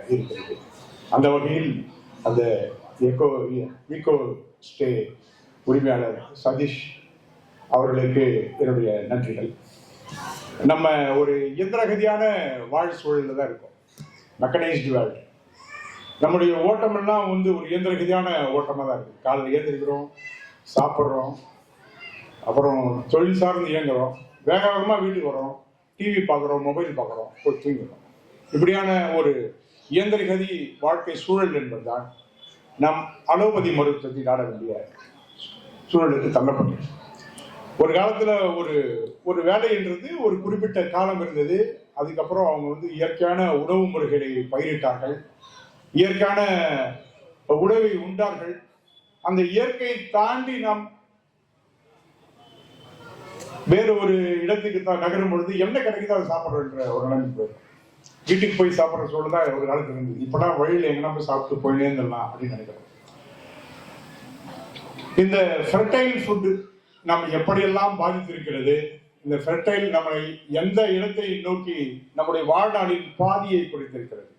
இருக்கிறது அந்த வகையில் அந்த எக்கோ ஈகோ ஸ்டே உரிமையாளர் சதீஷ் அவர்களுக்கு என்னுடைய நன்றிகள். நம்ம ஒரு இயந்திரகதியான வாழ் சூழலில் தான் இருக்கோம். மெக்கனைஸ்டு வேர்ல்டு நம்முடைய ஓட்டமெல்லாம் வந்து ஒரு இயந்திரகதியான ஓட்டமாக தான் இருக்குது காலையில் ஏந்திரிக்கிறோம் சாப்பிட்றோம் அப்புறம் தொழில் சார்ந்து இயங்குகிறோம் வேக வேகமாக வீட்டுக்கு வரோம் டிவி பார்க்குறோம் மொபைல் பார்க்குறோம் போய் தூங்கிடுறோம். இப்படியான ஒரு இயந்திரகதி வாழ்க்கை சூழல் என்பதுதான். நம் அலோபதி மருத்துவத்தை நாட வேண்டிய சூழலுக்கு தள்ளப்பட்டது. ஒரு காலத்துல ஒரு ஒரு வேலைன்றது ஒரு குறிப்பிட்ட காலம் இருந்தது. அதுக்கப்புறம் அவங்க வந்து இயற்கையான உணவு முறைகளை பயிரிட்டார்கள். இயற்கையான உணவை உண்டார்கள். அந்த இயற்கையை தாண்டி நாம் வேறு ஒரு இடத்துக்கு தான் நகரும் பொழுது என்ன கிடைக்குதோ அதை சாப்பிட்றோன்ற ஒரு நிலைமை போயிடும் வீட்டுக்கு போய் சாப்பிட்ற சூழல் தான் ஒரு காலத்துல இருந்தது. இப்பதான் வழியில் எங்கன்னா போய் சாப்பிட்டு போயினே இருந்துடலாம் அப்படின்னு நினைக்கிறேன். இந்த ஃபெர்டைல் ஃபுட்டு நம்ம எப்படியெல்லாம் பாதித்திருக்கிறது? இந்த ஃபெர்டைல் நம்மை எந்த இடத்தை நோக்கி நம்முடைய வாழ்நாளின் பாதியை குறைத்திருக்கிறது?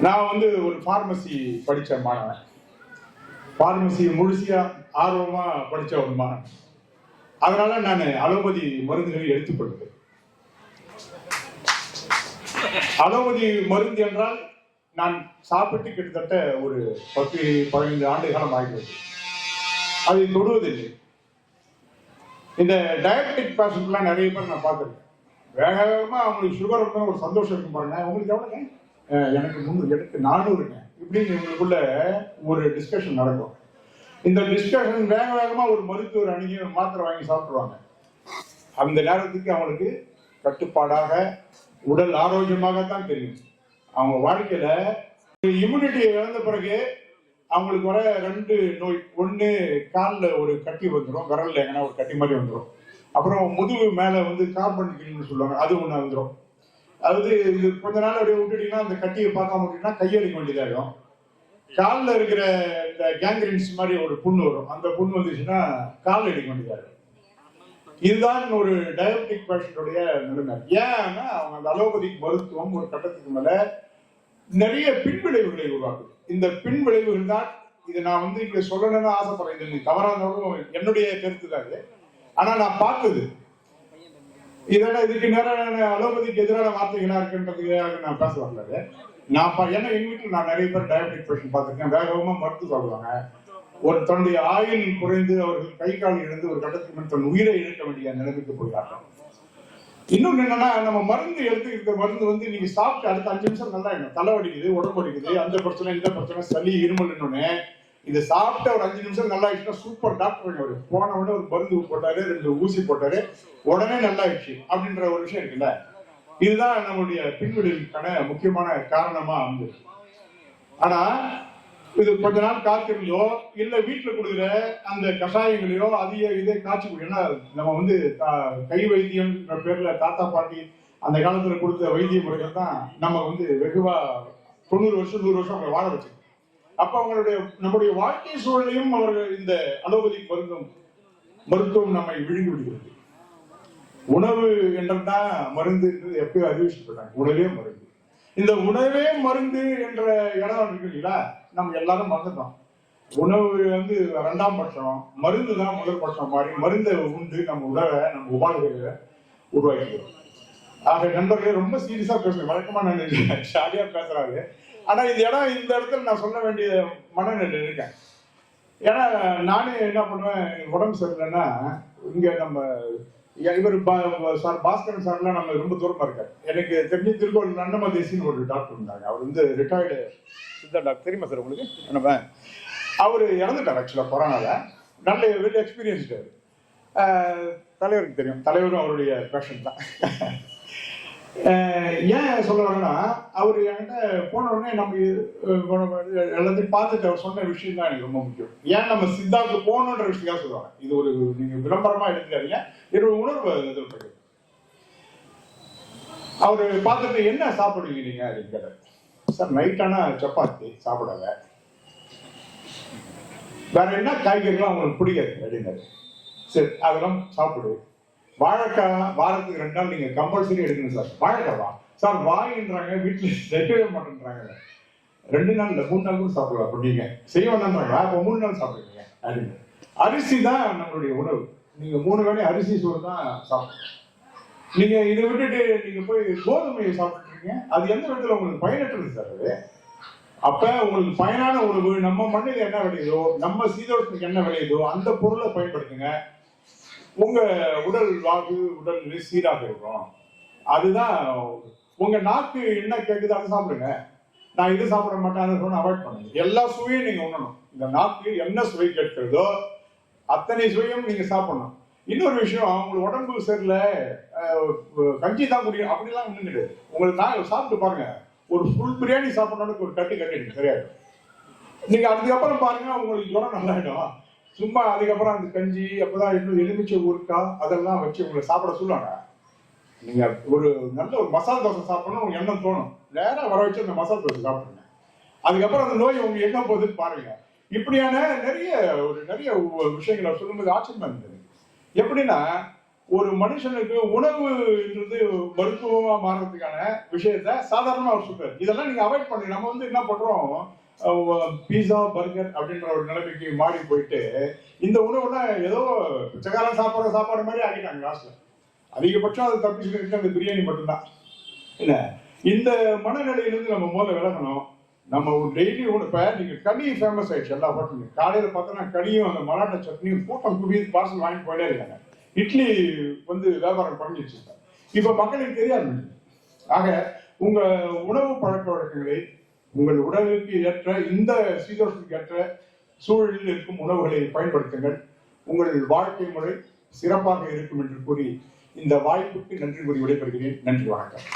நான் வந்து ஒரு ஃபார்மசி படித்த மாணவன். ஃபார்மசி முழுசியா ஆர்வமா படித்த ஒரு மாணவன். அதனால நான் அலோபதி மருந்துகளை எடுத்துக்கொள்வது. அலோபதி மருந்து என்றால் நான் சாப்பிட்டு கிட்டத்தட்ட ஒரு பத்து பதினைந்து ஆண்டு காலம் ஆகிறது அதை தொடுவதில்லை. இந்த டயபெட்டிக் பேஷண்ட்லாம் நிறைய பேர் நான் பார்த்துருக்கேன். வேக வேகமாக அவங்களுக்கு சுகர் இருந்தால் ஒரு சந்தோஷம் இருக்கும் பாருங்க. உங்களுக்கு எவ்வளோங்க எனக்கு முந்நூறு எனக்கு நானூறுங்க. இப்படின்னு இவங்களுக்குள்ள ஒரு டிஸ்கஷன் நடக்கும். இந்த டிஸ்கஷன் வேக வேகமாக ஒரு மருத்துவர் அணுகி மாத்திரை வாங்கி சாப்பிட்ருவாங்க அந்த நேரத்துக்கு அவங்களுக்கு கட்டுப்பாடாக உடல் ஆரோக்கியமாகத்தான் தெரியும். அவங்க வாழ்க்கையில இம்யூனிட்டியை இழந்த பிறகு அவங்களுக்கு வர ரெண்டு நோய் ஒன்று காலில் ஒரு கட்டி வந்துடும் விரலில் எங்கன்னா ஒரு கட்டி மாதிரி வந்துடும் அப்புறம் முதுகு மேலே வந்து கார்பன் கில்னு சொல்லுவாங்க அது ஒன்று வந்துடும் அதாவது இது கொஞ்ச நாள் அப்படியே விட்டுட்டீங்கன்னா அந்த கட்டியை பார்க்காம விட்டீங்கன்னா கையடிக்க வேண்டியதாகும் காலில் இருக்கிற இந்த கேங்க்ரின்ஸ் மாதிரி ஒரு புண்ணு வரும். அந்த புண்ணு வந்துச்சுன்னா கால் அடிக்க வேண்டியதாகும் இதுதான் ஒரு டயபெட்டிக் பேஷண்டுடைய நிலைமை. ஏன்னா அவங்க அந்த அலோபதிக் மருத்துவம் ஒரு கட்டத்துக்கு மேல நிறைய பின்விளைவுகளை உருவாக்குது. இந்த பின்விளைவுகள் தான் இது நான் வந்து இப்படி சொல்லணும்னு ஆசைப்படுறேன். இது தவறா என்னுடைய கருத்து தான் இது. ஆனா நான் பார்த்தது இதெல்லாம் இதுக்கு நேரான அலோபதிக்கு எதிரான வார்த்தைகளா இருக்குன்றதுக்காக நான் பேச வரல நான் பா- ஏன்னா எங்க வீட்டில் நான் நிறைய பேர் டயபெட்டிக் பேஷண்ட் பார்த்துருக்கேன். வேகமா மருத்துவ சொல்லுவாங்க ஒரு தன்னுடைய ஆயுள் குறைந்து அவர்கள் கை கால் இழந்து ஒரு கட்டத்துக்கு மேல் தன் உயிரை இழக்க வேண்டிய நிலைமைக்கு போகிறார்கள். இன்னொன்னு என்னன்னா நம்ம மருந்து எடுத்துக்கிற மருந்து வந்து நீங்க சாப்பிட்டு அடுத்த அஞ்சு நிமிஷம் நல்லா இருக்கும் தலை வலிக்குது உடம்பு வலிக்குது அந்த பிரச்சனை இந்த பிரச்சனை சளி இருமல் இன்னொன்னு இது சாப்பிட்ட ஒரு அஞ்சு நிமிஷம் நல்லா ஆயிடுச்சுன்னா சூப்பர் டாக்டர் அவரு போன உடனே ஒரு மருந்து போட்டாரு ரெண்டு ஊசி போட்டாரு உடனே நல்லா ஆயிடுச்சு அப்படின்ற ஒரு விஷயம் இருக்குல்ல? இதுதான் நம்மளுடைய பின்விளைவுக்கான முக்கியமான காரணமா வந்து ஆனா இது கொஞ்ச நாள் காத்திருந்தோ இல்ல வீட்டுல கொடுக்குற அந்த கஷாயங்களையோ அதிக இதே காய்ச்சி நம்ம வந்து கை வைத்தியம் பேர்ல தாத்தா பாட்டி அந்த காலத்துல கொடுத்த வைத்திய முறைகள் தான் நம்ம வந்து வெகுவா தொண்ணூறு வருஷம் நூறு வருஷம் அவங்களை வாழ வச்சு. அப்ப அவங்களுடைய நம்முடைய வாழ்க்கை சூழலையும் அவர்கள் இந்த அலோபதி மருந்தும் மருத்துவம் நம்மை விழுங்கி விடுகிறது. உணவு என்றதான் மருந்து என்று எப்பயோ அறிவிச்சுட்டாங்க உணவே மருந்து. இந்த உணவே மருந்து என்ற இடம் இருக்கு இல்லைங்களா? நம்ம எல்லாரும் மறந்துட்டோம். உணவு வந்து ரெண்டாம் பட்சம் மருந்து தான் முதல் பட்சம் மாதிரி மருந்தை உண்டு நம்ம உடலை நம்ம உபாதைகளை உருவாக்கிக்கிறோம். ஆக நண்பர்களே ரொம்ப சீரியஸா பேசுறேன் வழக்கமா நான் ஜாலியா பேசுறாரு. ஆனா இந்த இடம் இந்த இடத்துல நான் சொல்ல வேண்டிய மனநிலை இருக்கேன். ஏன்னா நானே என்ன பண்ணுவேன் உடம்பு சரியில்லைன்னா இங்க நம்ம இவர் பா- சார் பாஸ்கரன் சார்லாம் நம்ம ரொம்ப தூரமா இருக்காரு. எனக்கு தெரிஞ்ச திருக்கோவில் நன்னம தேசின்னு ஒரு டாக்டர் இருந்தாங்க அவர் வந்து ரிட்டையர்டு சித்தா டாக்டர். தெரியுமா சார் உங்களுக்கு? நம்ம அவர் இறந்துட்டார் ஆக்சுவலாக கொரோனால. நல்ல வெரி எக்ஸ்பீரியன்ஸ்டு அவர். தலைவருக்கு தெரியும். தலைவரும் அவருடைய பேஷன் தான். ஏன் சொல்ல வரேன்னா அவர் என்கிட்ட போன உடனே நம்ம எல்லாத்தையும் பார்த்துட்டு அவர் சொன்ன விஷயம் தான் எனக்கு ரொம்ப முக்கியம். ஏன் நம்ம சித்தாவுக்கு போகணுன்ற விஷயம் சொல்லுவாங்க இது ஒரு நீங்க விளம்பரமா எடுத்துக்காதீங்க. என்னோட உணர்வு அதில் அவர் பார்த்துட்டு என்ன சாப்பிடுவீங்க நீங்க அப்படின்னு நைட் சார் நைட்டானா சப்பாத்தி சாப்பிடல. வேற என்ன காய்கறிலாம் அவங்களுக்கு பிடிக்காது? அப்படின்னாரு. சரி அதெல்லாம் சாப்பிடு. வாழைக்காய் வாரத்துக்கு ரெண்டு நாள் நீங்க கம்பல்சரி எடுக்கணும் சார். வாழைக்காவா சார் வாயின்றாங்க வீட்டில் செய்யவே மாட்டேன்றாங்க. ரெண்டு நாள் இல்ல மூணு நாள் கூட சாப்பிடலாம். அப்படிங்க செய்ய வேண்டாம்ன்றாங்க அப்போ மூணு நாள் சாப்பிடுங்க. அப்படின்னு அரிசி தான் நம்மளுடைய உணவு. நீங்க மூணு வேளை அரிசி சோறு தான் சாப்பிடணும். நீங்க இதை விட்டுட்டு நீங்க போய் கோதுமையை சாப்பிட்டுருக்கீங்க. அது எந்த விதத்தில் உங்களுக்கு பயனற்றது சார் அது? அப்ப உங்களுக்கு பயனான உணவு நம்ம மண்ணில் என்ன விளையுதோ நம்ம சீதோஷத்துக்கு என்ன விளையுதோ அந்த பொருளை பயன்படுத்துங்க. உங்க உடல் வாழ்வு உடல் நிலை சீராக இருக்கும். அதுதான் உங்க நாக்கு என்ன கேட்குது அதை சாப்பிடுங்க. நான் இது சாப்பிட மாட்டேன் சொன்ன அவாய்ட் பண்ணுங்க. எல்லா சுவையும் நீங்க உண்ணணும். இந்த நாக்கு என்ன சுவை கேட்கிறதோ அத்தனை சுவையும் நீங்க சாப்பிடணும். இன்னொரு விஷயம் உங்களுக்கு உடம்பு சரியில்லை கஞ்சி தான் முடியும் அப்படிலாம் ஒண்ணும் கிடையாது. உங்களுக்கு நான் சாப்பிட்டு பாருங்க. ஒரு ஃபுல் பிரியாணி சாப்பிடணும்னு ஒரு கட்டு கட்டிடுங்க சரியாயிடும் நீங்க அதுக்கப்புறம் பாருங்க உங்களுக்கு ஜுரம் நல்லாயிடும். சும்மா அதுக்கப்புறம் அந்த கஞ்சி அப்பதான் இன்னும் எலுமிச்சை ஊருக்கா அதெல்லாம் வச்சு உங்களை சாப்பிட சொல்லுவாங்க. நீங்க ஒரு நல்ல ஒரு மசால் தோசை சாப்பிடணும் உங்களுக்கு எண்ணம் தோணும். நேரம் வர வச்சு அந்த மசால் தோசை சாப்பிடுங்க. அதுக்கப்புறம் அந்த நோய் உங்களுக்கு எங்க போகுதுன்னு பாருங்க. இப்படியான நிறைய ஒரு நிறைய விஷயங்களை சொல்லும்போது ஆச்சரியமா இருந்தது. எப்படின்னா ஒரு மனுஷனுக்கு உணவுன்றது மருத்துவமா மாறுறதுக்கான விஷயத்த சாதாரணமா அவர் சொல்றாரு. இதெல்லாம் நீங்க அவாய்ட் பண்ணுங்க நம்ம வந்து என்ன பண்றோம்? பீஸா பர்கர் அப்படின்ற ஒரு நிலைமைக்கு மாறி போயிட்டு இந்த உணவுலாம் ஏதோ பிச்சைக்காரன் சாப்பிட்ற சாப்பாடு மாதிரி ஆகிட்டாங்க லாஸ்ட்ல அதிகபட்சம் அது தப்பிச்சுட்டு அந்த பிரியாணி மட்டும்தான். என்ன இந்த மனநிலையிலிருந்து நம்ம முதல்ல விளங்கணும் நம்ம டெய்லி ஒன்று இப்போ நீங்கள் களி ஃபேமஸ் ஆயிடுச்சு எல்லா ஹோட்டலுங்க காலையில் பார்த்தோன்னா களியும் அந்த மராட்டா சட்னியும் கூட்டம் குவியது பார்சல் வாங்கிட்டு போயிட்டே இருக்காங்க. இட்லி வந்து வியாபாரம் பண்ணிடுச்சு இப்போ மக்களுக்கு தெரியாது. ஆக உங்க உணவு பழக்க வழக்கங்களை உங்கள் உடலுக்கு ஏற்ற இந்த சீதோஷத்துக்கு ஏற்ற சூழலில் இருக்கும் உணவுகளை பயன்படுத்துங்கள். உங்கள் வாழ்க்கை முறை சிறப்பாக இருக்கும் என்று கூறி இந்த வாய்ப்புக்கு நன்றி கூறி விடைபெறுகிறேன். நன்றி வணக்கம்.